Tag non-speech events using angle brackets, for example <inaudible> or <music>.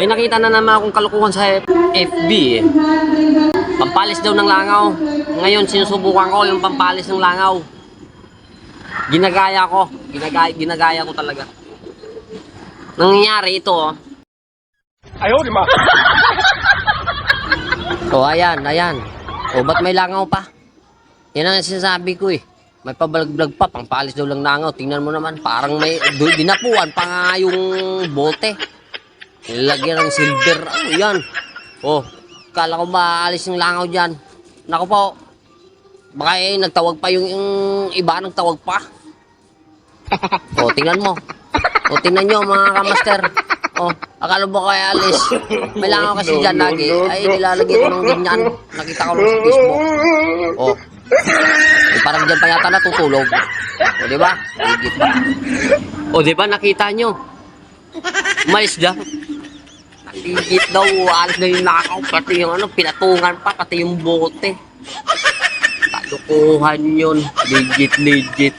May nakita na naman akong kalukuhan sa FB eh. Pampalis daw ng langaw. Ngayon, sinusubukan ko yung pampalis ng langaw. Ginagaya ko. Ginagaya, ginagaya ko talaga. Nangyayari ito oh. Ayaw, lima. <laughs> o oh, ayan, ayan. O ba't may langaw pa? Yan ang sinasabi ko eh. May pabalag-vlog pa, pangpalis daw lang langaw. Tingnan mo naman, parang may dinapuan pa nga yung bote. Nilagyan ng silver. Ano yan? Oh, kala ko maalis yung langaw dyan. Naku po, baka eh, nagtawag pa yung, yung iba, nagtawag pa. O, tingnan mo. O, tingnan nyo mga kamaster. O, akala mo kaya alis. May langaw kasi dyan lagi. Ay, nilalagay ko ng ganyan. Nakita ko lang sa Facebook. O, eh, parang dyan pa yata natutulog. O, di ba? O, di ba? Nakita nyo. Mais dyan. Natigit daw, alas na yung nakakaw, pati yung ano, pinatungan pa, pati yung bote. Talukuhan yun, legit, legit.